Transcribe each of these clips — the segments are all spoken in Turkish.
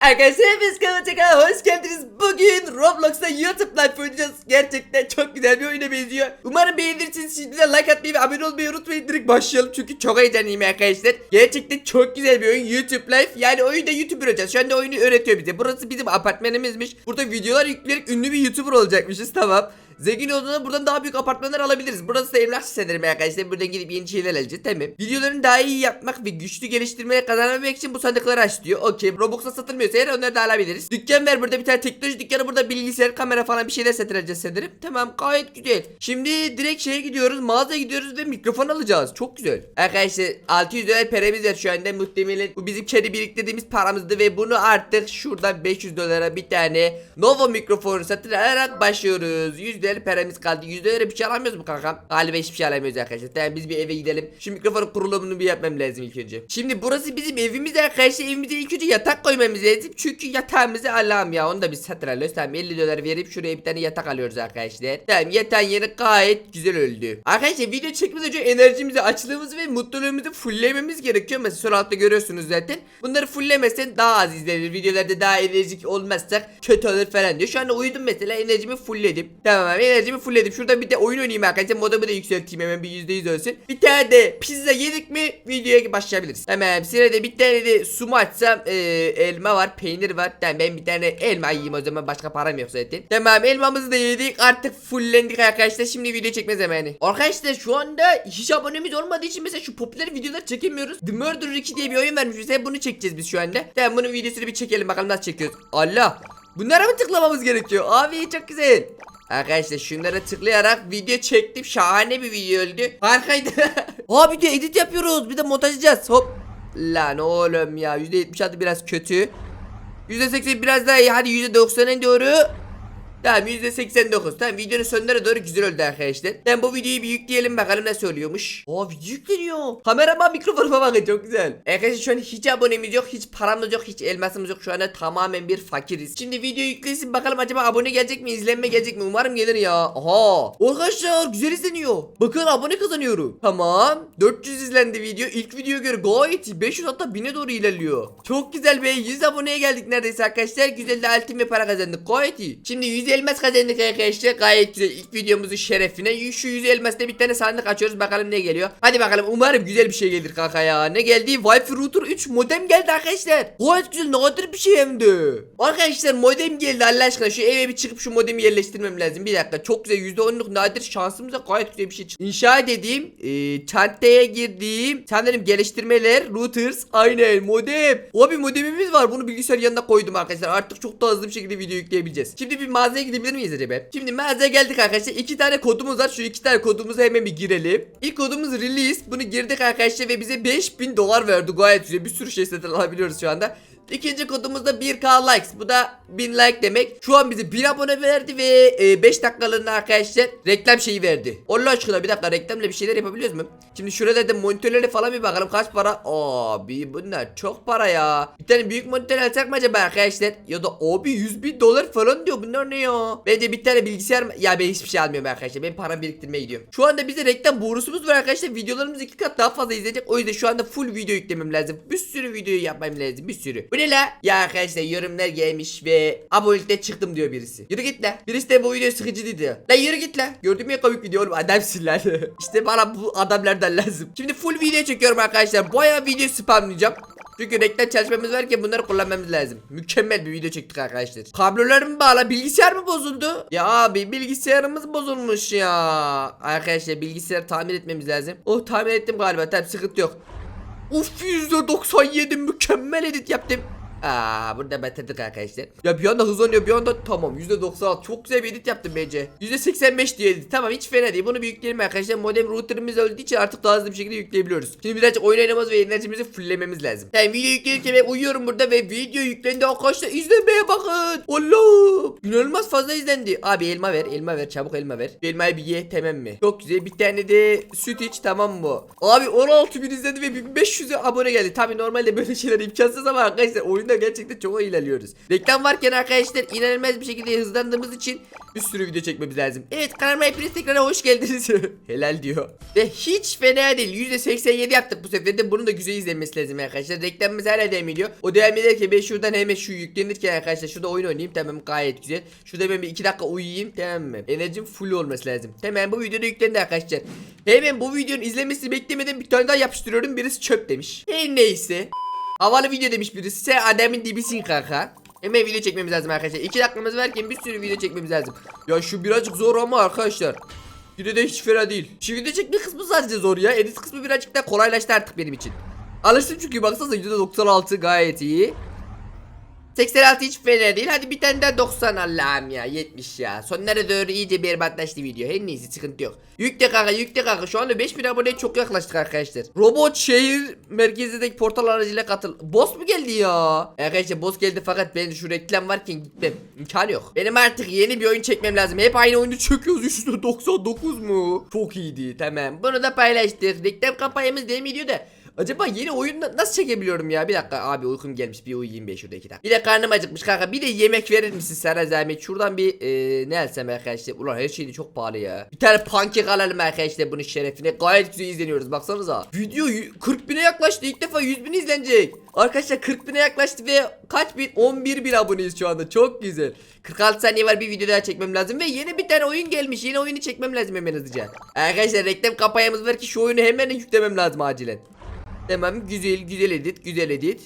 Arkadaşlar kanalıma tekrar hoş geldiniz. Bugün Roblox'ta YouTube Live oynayacağız. Gerçekten çok güzel bir oyuna benziyor. Umarım beğenirsiniz. Şimdi de like atmayı ve abone olmayı unutmayın. Direkt başlayalım çünkü çok heyecanlıyım arkadaşlar. Gerçekten çok güzel bir oyun YouTube Live. Yani oyunda YouTuber olacağız. Şu anda oyunu öğretiyor bize. Burası bizim apartmanımızmış. Burada videolar yükleyerek ünlü bir YouTuber olacakmışız. Tamam. Zengin olduğunda buradan daha büyük apartmanlar alabiliriz. Burası da emlak sanırım arkadaşlar. Buradan gidip yeni şeyler alacağız. Tamam. Videolarını daha iyi yapmak ve güçlü geliştirmeye kazanabilmek için bu sandıkları aç diyor. Okey. Robux'a satılmıyorsa eğer onları da alabiliriz. Dükkan ver burada bir tane teknoloji dükkanı. Burada bilgisayar, kamera falan bir şeyler satın alacağız sanırım. Tamam gayet güzel. Şimdi direkt şeye gidiyoruz. Mağazaya gidiyoruz ve mikrofon alacağız. Çok güzel. Arkadaşlar 600 dolar paramız var şu anda. Muhtemelen bu bizim kendi biriktirdiğimiz paramızdı ve bunu artık şuradan 500 dolara bir tane Nova mikrofonu satın alarak başlıyoruz. 100 dolar paramız kaldı. 100 dolara bir şey alamıyoruz mu kankam? Galiba hiçbir şey alamıyoruz arkadaşlar. Tamam biz bir eve gidelim. Şu mikrofonun kurulumunu bir yapmam lazım ilk önce. Şimdi burası bizim evimiz arkadaşlar. Evimize ilk önce yatak koymamız lazım. Çünkü yatağımızı Allah'ım ya onu da biz satın alıyoruz. Tamam 50 dolar verip şuraya bir tane yatak alıyoruz arkadaşlar. Tamam yatağın yeri gayet güzel öldü. Arkadaşlar video çekmeden önce enerjimizi, açlığımızı ve mutluluğumuzu fulllememiz gerekiyor. Mesela sol altta görüyorsunuz zaten. Bunları fulllemezsen daha az izlenir. Videolarda daha enerjik olmazsak kötü olur falan diyor. Şu anda uyudum mesela enerjimi fullledim. Tamam enerjimi fullledim. Şurada bir de oyun oynayayım arkadaşlar. Modumu da yükselteyim hemen bir %100 olsun. Bir tane de pizza yedik mi videoya başlayabiliriz. Tamam sırada bir tane de su mu açsam ee, elma var peynir var. Tamam ben bir tane elma yiyeyim o zaman başka param yok zaten. Tamam elmamızı da yedik artık fullendik arkadaşlar. Şimdi video çekme zamanı. Arkadaşlar şu anda hiç abonemiz olmadığı için mesela şu popüler videolar çekemiyoruz. The Murderer 2 diye bir oyun vermiş bize. Bunu çekeceğiz biz şu anda. Tamam bunun videosunu bir çekelim bakalım nasıl çekiyoruz. Allah. Bunlara mı tıklamamız gerekiyor? Abi çok güzel. Arkadaşlar şunlara tıklayarak video çektim. Şahane bir video oldu. Harikaydı. Aa bir de edit yapıyoruz. Bir de montajlayacağız. Hop. Lan oğlum ya. %76 biraz kötü. %80 biraz daha iyi. Hadi %90'a doğru. Tamam %89 tamam videonun sonlara doğru güzel oldu arkadaşlar. Tamam bu videoyu bir yükleyelim bakalım nasıl oluyormuş. Aa video yükleniyor. Kameraman mikrofonuma bakın çok güzel. Arkadaşlar şu an hiç abonemiz yok hiç paramız yok hiç elmasımız yok. Şu anda tamamen bir fakiriz. Şimdi video yüklesin bakalım acaba abone gelecek mi izlenme gelecek mi? Umarım gelir ya. Aha. Arkadaşlar güzel izleniyor. Bakın abone kazanıyorum. Tamam 400 izlendi video. İlk videoya göre gayet iyi. 500 hatta 1000'e doğru ilerliyor. Çok güzel be 100 aboneye geldik neredeyse arkadaşlar. Güzel de altın ve para kazandık. Gayet iyi. Şimdi 100 elmas kazandık arkadaşlar. Gayet güzel. İlk videomuzun şerefine. Şu 100 elmasla bir tane sandık açıyoruz. Bakalım ne geliyor. Hadi bakalım. Umarım güzel bir şey gelir kanka ya. Ne geldi? Wi-Fi router 3 modem geldi arkadaşlar. Gayet güzel. Nadir bir şey hem de. Arkadaşlar modem geldi Allah aşkına. Şu eve bir çıkıp şu modemi yerleştirmem lazım. Bir dakika. Çok güzel. %10'luk nadir şansımıza gayet güzel bir şey çıktı. İnşa dediğim e, çantaya girdiğim sanırım geliştirmeler routers aynen modem. Abi modemimiz var. Bunu bilgisayar yanına koydum arkadaşlar. Artık çok daha hızlı bir şekilde video yükleyebileceğiz. Şimdi bir mağazaya gidebilir miyiz acaba? Şimdi mağazaya geldik arkadaşlar. İki tane kodumuz var. Şu iki tane kodumuzu hemen bir girelim. İlk kodumuz release. Bunu girdik arkadaşlar ve bize 5000 dolar verdi. Gayet güzel. Bir sürü şey satın alabiliyoruz şu anda İkinci kodumuz da 1k likes. Bu da 1000 like demek. Şu an bize 1000 abone verdi ve 5 dakikalığına arkadaşlar reklam şeyi verdi. Allah aşkına bir dakika reklamla bir şeyler yapabiliyoruz mu? Şimdi şurada da monitörlere falan bir bakalım kaç para. Abi bunlar çok para ya. Bir tane büyük monitör alsak mı acaba arkadaşlar? Ya da abi 100 bin dolar falan diyor bunlar ne ya? Bence bir tane bilgisayar? Ya ben hiçbir şey almıyorum arkadaşlar. Ben para biriktirmeye gidiyorum. Şu anda bize reklam borusumuz var arkadaşlar. Videolarımız iki kat daha fazla izleyecek. O yüzden şu anda full video yüklemem lazım. Bir sürü video yapmam lazım. Bir sürü. Bu ne la? Ya arkadaşlar yorumlar gelmiş ve abonelikte çıktım diyor birisi. Yürü git la. Birisi de bu video sıkıcı dedi. La yürü git la. Gördün mü ya komik video oğlum adamsın lan. işte bana bu adamlardan lazım. Şimdi full video çekiyorum arkadaşlar. Bayağı video spamlayacağım. Çünkü reklam çalışmamız varken bunları kullanmamız lazım. Mükemmel bir video çektik arkadaşlar. Kablolar mı bağla? Bilgisayar mı bozuldu? Ya abi bilgisayarımız bozulmuş ya. Arkadaşlar bilgisayar tamir etmemiz lazım. Oh tamir ettim galiba. Tamam sıkıntı yok. Uf %97 mükemmel edit yaptım. Aa burada batırdık arkadaşlar. Ya bir anda hızlanıyor bir anda tamam %96 çok güzel bir edit yaptım bence. %85 diye edit tamam hiç fena değil. Bunu bir yükleyelim arkadaşlar. Modem routerimiz öldüğü için artık daha hızlı bir şekilde yükleyebiliyoruz. Şimdi birazcık oyun oynamamız ve enerjimizi fulllememiz lazım. Yani video yüklenirken ben uyuyorum burada ve video yüklendi arkadaşlar izlemeye bakın. Allah inanılmaz fazla izlendi. Abi elma ver elma ver çabuk elma ver. Şu elmayı bir ye tamam mı? Çok güzel bir tane de süt iç tamam mı? Abi 16 bin izlendi ve 1500 abone geldi. Tabi normalde böyle şeyler imkansız ama arkadaşlar oyunda oyunda gerçekten çok ilerliyoruz. Reklam varken arkadaşlar inanılmaz bir şekilde hızlandığımız için bir sürü video çekmemiz lazım. Evet kanalıma hepiniz tekrar hoş geldiniz. Helal diyor. Ve hiç fena değil. %87 yaptık bu sefer de. Bunun da güzel izlenmesi lazım arkadaşlar. Reklamımız hala devam ediyor. O devam ederken ben şuradan hemen şu yüklenirken arkadaşlar şurada oyun oynayayım. Tamam gayet güzel. Şurada ben bir 2 dakika uyuyayım. Tamam mı? Enerjim full olması lazım. Tamam bu videoda yüklendi arkadaşlar. Hemen bu videonun izlenmesini beklemeden bir tane daha yapıştırıyorum. Birisi çöp demiş. Her neyse. Havalı video demiş birisi. Sen adamın dibisin kanka. Hemen video çekmemiz lazım arkadaşlar. 2 dakikamız varken bir sürü video çekmemiz lazım. Ya şu birazcık zor ama arkadaşlar. Yine de hiç fena değil. Şu video çekme kısmı sadece zor ya. Edit kısmı birazcık daha kolaylaştı artık benim için. Alıştım çünkü baksanıza %96 gayet iyi. 86 hiç fena değil. Hadi bir tane daha 90 Allah'ım ya. 70 ya. Sonlara doğru iyice berbatlaştı video. Her neyse sıkıntı yok. Yükle kanka yükle kanka. Şu anda 5000 aboneye çok yaklaştık arkadaşlar. Robot şehir merkezindeki portal aracıyla katıl. Boss mu geldi ya? Arkadaşlar boss geldi fakat ben şu reklam varken gitmem. İmkanı yok. Benim artık yeni bir oyun çekmem lazım. Hep aynı oyunu çekiyoruz. Üstüne 99 mu? Çok iyiydi. Tamam. Bunu da paylaştık. Reklam kampanyamız devam ediyor da. Acaba yeni oyun na- nasıl çekebiliyorum ya? Bir dakika abi uykum gelmiş bir uyuyayım be şurada iki dakika. Bir de karnım acıkmış kanka. Bir de yemek verir misin sana zahmet? Şuradan bir e, ne alsam arkadaşlar? Ulan her şey çok pahalı ya. Bir tane pankek alalım arkadaşlar bunun şerefine. Gayet güzel izleniyoruz baksanıza. Video y- 40 bine yaklaştı. İlk defa 100 bin izlenecek. Arkadaşlar 40 bine yaklaştı ve kaç bin? 11 bin aboneyiz şu anda. Çok güzel. 46 saniye var bir video daha çekmem lazım ve yeni bir tane oyun gelmiş. Yeni oyunu çekmem lazım hemen hızlıca. Arkadaşlar reklam kampanyamız var ki şu oyunu hemen yüklemem lazım acilen. Tamam güzel güzel edit güzel edit.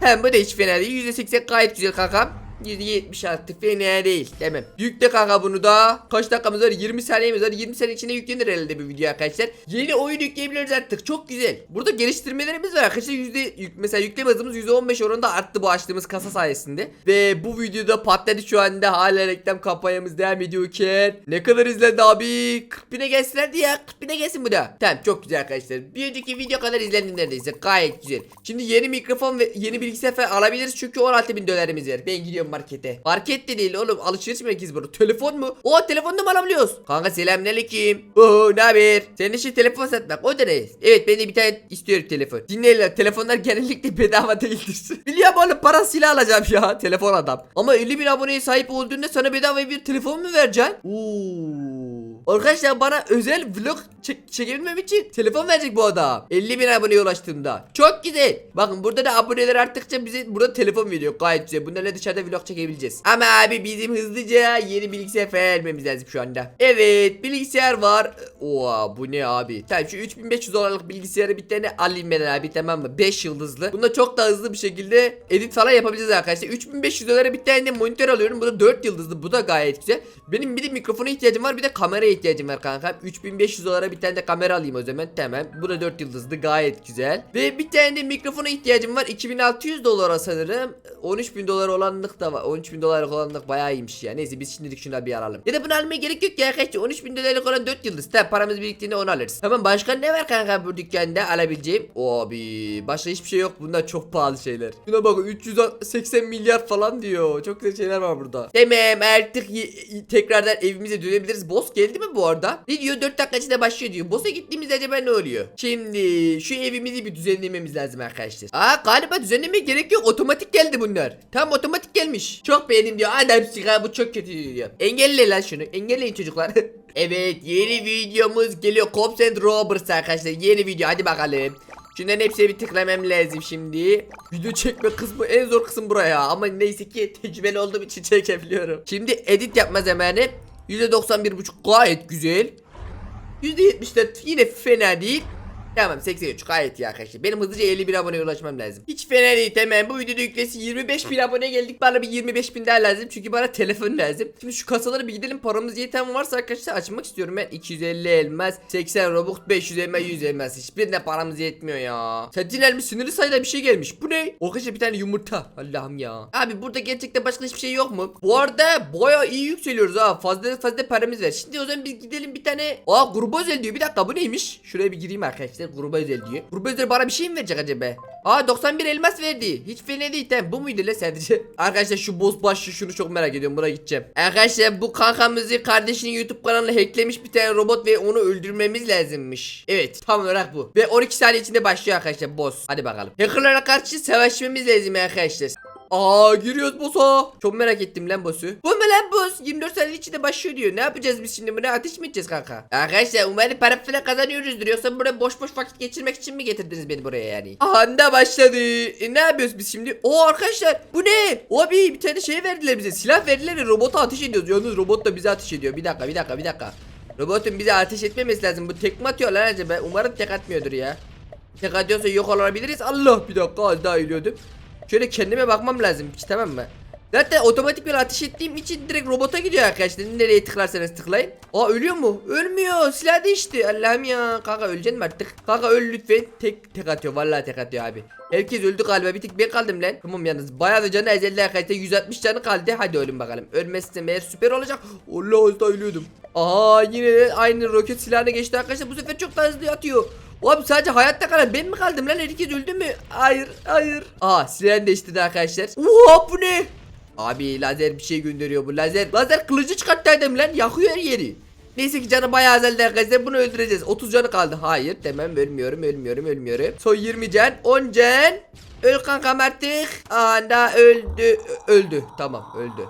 Hem bu da hiç fena değil. %80 gayet güzel kankam. %76 fena değil. Tamam. Yükle kanka bunu da. Kaç dakikamız var? 20 saniyemiz var. 20 saniye içinde yüklenir herhalde bir video arkadaşlar. Yeni oyun yükleyebiliriz artık. Çok güzel. Burada geliştirmelerimiz var arkadaşlar. Yüzde, yük, mesela yükleme hızımız %15 oranında arttı bu açtığımız kasa sayesinde. Ve bu videoda patladı şu anda. Hala reklam kampanyamız devam ediyorken. Ne kadar izlendi abi? 40 bine gelsinlerdi ya. 40 bine gelsin bu da. Tamam çok güzel arkadaşlar. Bir önceki video kadar izlendi neredeyse. Gayet güzel. Şimdi yeni mikrofon ve yeni bilgisayar alabiliriz. Çünkü 16 bin dolarımız var. Ben gidiyorum markete. Market de değil oğlum. Alışveriş merkezi burada. Telefon mu? O telefonda mı alabiliyoruz? Kanka selamünaleyküm. Oo ne haber? Senin işin telefon satmak. O da ne? Evet ben de bir tane istiyorum telefon. Dinleyin telefonlar genellikle bedava değildir. Biliyorum oğlum parasıyla alacağım ya. Telefon adam. Ama 50 bin aboneye sahip olduğunda sana bedava bir telefon mu vereceksin? Oo. Arkadaşlar bana özel vlog çek çekebilmem için telefon verecek bu adam. 50 bin aboneye ulaştığımda. Çok güzel. Bakın burada da aboneler arttıkça bize burada telefon veriyor. Gayet güzel. Bunlarla dışarıda vlog çekebileceğiz. Ama abi bizim hızlıca yeni bilgisayar falan almamız lazım şu anda. Evet bilgisayar var. Oha bu ne abi? Tamam şu 3500 dolarlık bilgisayarı bir tane alayım ben abi tamam mı? 5 yıldızlı. Bunda çok daha hızlı bir şekilde edit falan yapabileceğiz arkadaşlar. 3500 dolara bir tane monitör alıyorum. Bu da 4 yıldızlı. Bu da gayet güzel. Benim bir de mikrofona ihtiyacım var. Bir de kameraya ihtiyacım var kanka. 3500 dolara bir tane de kamera alayım o zaman. Tamam. Bu da 4 yıldızlı. Gayet güzel. Ve bir tane de mikrofona ihtiyacım var. 2600 dolara sanırım. 13000 dolar olanlık da var. 13000 dolarlık olanlık bayağı iyiymiş ya. Neyse biz şimdilik şuna bir alalım. Ya da bunu almaya gerek yok ya arkadaşlar. 13000 dolarlık olan 4 yıldız. Tamam paramız biriktiğinde onu alırız. Tamam başka ne var kanka bu dükkanda alabileceğim? Abi başka hiçbir şey yok. Bunlar çok pahalı şeyler. Şuna bak 380 milyar falan diyor. Çok güzel şeyler var burada. Tamam artık tekrardan evimize dönebiliriz. Boss geldi mi bu arada? Video 4 dakika içinde başlıyor diyor. Boss'a gittiğimizde acaba ne oluyor? Şimdi şu evimizi bir düzenlememiz lazım arkadaşlar. Aa galiba düzenlemeye gerek yok. Otomatik geldi bunlar. Tam otomatik gelmiş. Çok beğendim diyor. Adam sigara bu çok kötü diyor. Engelle lan şunu. Engelleyin çocuklar. evet yeni videomuz geliyor. Cops and Robbers arkadaşlar. Yeni video hadi bakalım. Şunların hepsine bir tıklamam lazım şimdi. Video çekme kısmı en zor kısım buraya ama neyse ki tecrübeli olduğum için çekebiliyorum. Şimdi edit yapma zamanı. %91.5 gayet güzel. %74 yine fena değil. Tamam 83 gayet iyi arkadaşlar. Benim hızlıca 51 aboneye ulaşmam lazım. Hiç fena değil tamam bu videoda yüklesi 25 bin aboneye geldik. Bana bir 25 bin daha lazım çünkü bana telefon lazım. Şimdi şu kasaları bir gidelim paramız yeten varsa arkadaşlar açmak istiyorum ben. 250 elmas, 80 robux, 500 elmas, 100 elmas. Hiçbirine paramız yetmiyor ya. Sentinel mi sınırlı sayıda bir şey gelmiş. Bu ne? Arkadaşlar bir tane yumurta. Allah'ım ya. Abi burada gerçekten başka hiçbir şey yok mu? Bu arada baya iyi yükseliyoruz ha. Fazla fazla paramız var. Şimdi o zaman biz gidelim bir tane. Aa gruba özel diyor. Bir dakika bu neymiş? Şuraya bir gireyim arkadaşlar. Gruba özel diyor. Gruba özel bana bir şey mi verecek acaba? Aa 91 elmas verdi. Hiç fena değil tamam. Bu muydu la sadece? Arkadaşlar şu boss başı şunu çok merak ediyorum. Buna gideceğim. Arkadaşlar bu kankamızı kardeşinin YouTube kanalına hacklemiş bir tane robot ve onu öldürmemiz lazımmış. Evet tam olarak bu. Ve 12 saniye içinde başlıyor arkadaşlar boss. Hadi bakalım. Hackerlara karşı savaşmamız lazım arkadaşlar. Aa giriyoruz boss'a. Çok merak ettim lan boss'u. Bu mu lan boss? 24 saat içinde başlıyor diyor. Ne yapacağız biz şimdi buna ateş mi edeceğiz kanka? Arkadaşlar umarım para falan kazanıyoruzdur. Yoksa buraya boş boş vakit geçirmek için mi getirdiniz beni buraya yani? Anda başladı. E, ne yapıyoruz biz şimdi? Oo arkadaşlar bu ne? Abi bir tane şey verdiler bize. Silah verdiler ve robota ateş ediyoruz. Yalnız robot da bize ateş ediyor. Bir dakika bir dakika bir dakika. Robotun bize ateş etmemesi lazım. Bu tekme atıyor lan acaba. Umarım tek atmıyordur ya. Tek atıyorsa yok olabiliriz. Allah bir dakika az daha eğiliyordum. Şöyle kendime bakmam lazım tamam mı? Zaten otomatik bir ateş ettiğim için direkt robota gidiyor arkadaşlar. Nereye tıklarsanız tıklayın. Aa ölüyor mu? Ölmüyor. Silah değişti. Allah'ım ya. Kanka öleceksin mi artık? Kanka öl lütfen. Tek tek atıyor. Vallahi tek atıyor abi. Herkes öldü galiba. Bir tek ben kaldım lan. Tamam yalnız. Bayağı da canı ezildi arkadaşlar. 160 canı kaldı. Hadi ölün bakalım. Ölmezsem eğer süper olacak. Allah daha ölüyordum. Aa yine aynı roket silahına geçti arkadaşlar. Bu sefer çok daha hızlı atıyor. Abi sadece hayatta kalan ben mi kaldım lan? Herkes öldü mü? Hayır, hayır. Aa siren değişti de arkadaşlar. Oha bu ne? Abi lazer bir şey gönderiyor bu lazer. Lazer kılıcı çıkarttıydım lan yakıyor her yeri. Neyse ki canı bayağı azaldı arkadaşlar bunu öldüreceğiz. 30 canı kaldı. Hayır tamam ölmüyorum ölmüyorum ölmüyorum. Son 20 can 10 can. Öl kankam artık. Anda öldü. Öldü. Tamam öldü.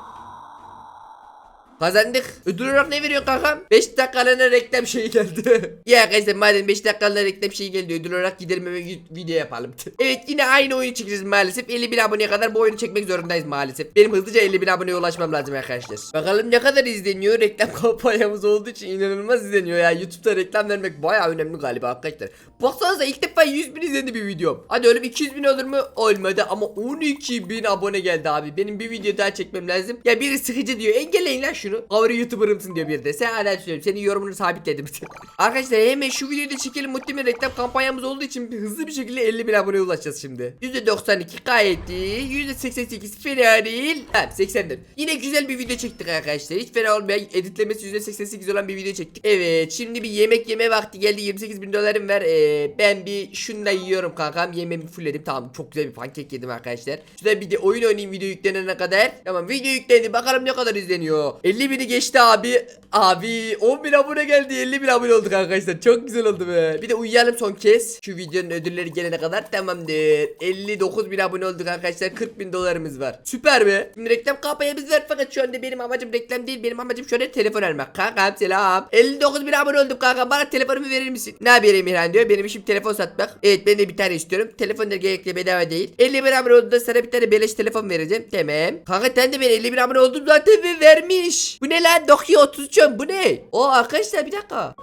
Kazandık. Ödül olarak ne veriyorsun kankam? 5 dakikalığına reklam şeyi geldi. ya arkadaşlar madem 5 dakikalığına reklam şeyi geldi ödül olarak gidelim ve video yapalım. evet yine aynı oyunu çekeceğiz maalesef. 50 bin aboneye kadar bu oyunu çekmek zorundayız maalesef. Benim hızlıca 50 bin aboneye ulaşmam lazım arkadaşlar. Bakalım ne kadar izleniyor. Reklam kampanyamız olduğu için inanılmaz izleniyor ya. Youtube'da reklam vermek baya önemli galiba arkadaşlar. Baksanıza ilk defa 100 bin izlendi bir videom. Hadi bir 200 bin olur mu? Olmadı ama 12 bin abone geldi abi. Benim bir video daha çekmem lazım. Ya biri sıkıcı diyor. Engelleyin lan şunu. Favori YouTuber'ımsın diyor bir de. Sen hala söylüyorum. Senin yorumunu sabitledim. Arkadaşlar hemen şu videoyu da çekelim. Muhtemelen reklam kampanyamız olduğu için hızlı bir şekilde 50 bin aboneye ulaşacağız şimdi. %92 gayet iyi. %88 fena değil. Tamam 84. Yine güzel bir video çektik arkadaşlar. Hiç fena olmayan editlemesi %88 olan bir video çektik. Evet şimdi bir yemek yeme vakti geldi. 28 bin dolarım var. Ee, ben bir şunu da yiyorum kankam. Yemeğimi fullledim. Tamam çok güzel bir pankek yedim arkadaşlar. Şurada bir de oyun oynayayım video yüklenene kadar. Tamam video yüklendi. Bakalım ne kadar izleniyor. 50 bini geçti abi. Abi 10 bin abone geldi. 50 bin abone olduk arkadaşlar. Çok güzel oldu be. Bir de uyuyalım son kez. Şu videonun ödülleri gelene kadar tamamdır. 59 bin abone olduk arkadaşlar. 40 bin dolarımız var. Süper be. Şimdi reklam kampanyamız var fakat şu anda benim amacım reklam değil. Benim amacım şöyle telefon almak. Kankam selam. 59 bin abone oldum kanka. Bana telefonumu verir misin? Ne haber Emirhan diyor. Benim telefon satmak. Evet ben de bir tane istiyorum. Telefon da gerekli bedava değil. 50 bin abone sana bir tane beleş telefon vereceğim. Tamam. Kanka sen de ben 50 bin abone oldum zaten ve vermiş. Bu ne lan? Nokia 33 bu ne? O arkadaşlar bir dakika.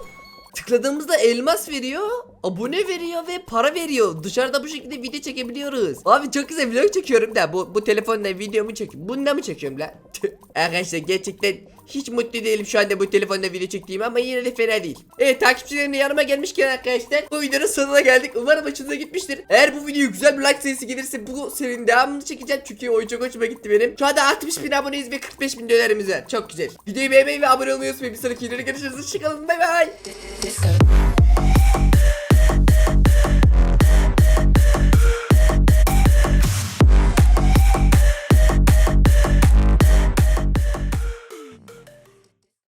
Tıkladığımızda elmas veriyor, abone veriyor ve para veriyor. Dışarıda bu şekilde video çekebiliyoruz. Abi çok güzel vlog çekiyorum da bu bu telefonla videomu çekiyorum. Bunda mı çekiyorum lan? Arkadaşlar gerçekten hiç mutlu değilim şu anda bu telefonla video çektiğim ama yine de fena değil. Evet takipçilerim de yanıma gelmişken arkadaşlar bu videonun sonuna geldik. Umarım hoşunuza gitmiştir. Eğer bu video güzel bir like sayısı gelirse bu serinin devamını çekeceğim. Çünkü oyun çok hoşuma gitti benim. Şu anda 60 bin aboneyiz ve 45 bin dolarımız var. Çok güzel. Videoyu beğenmeyi ve abone olmayı unutmayın. Bir sonraki videoda görüşürüz. Hoşçakalın. Bay bay.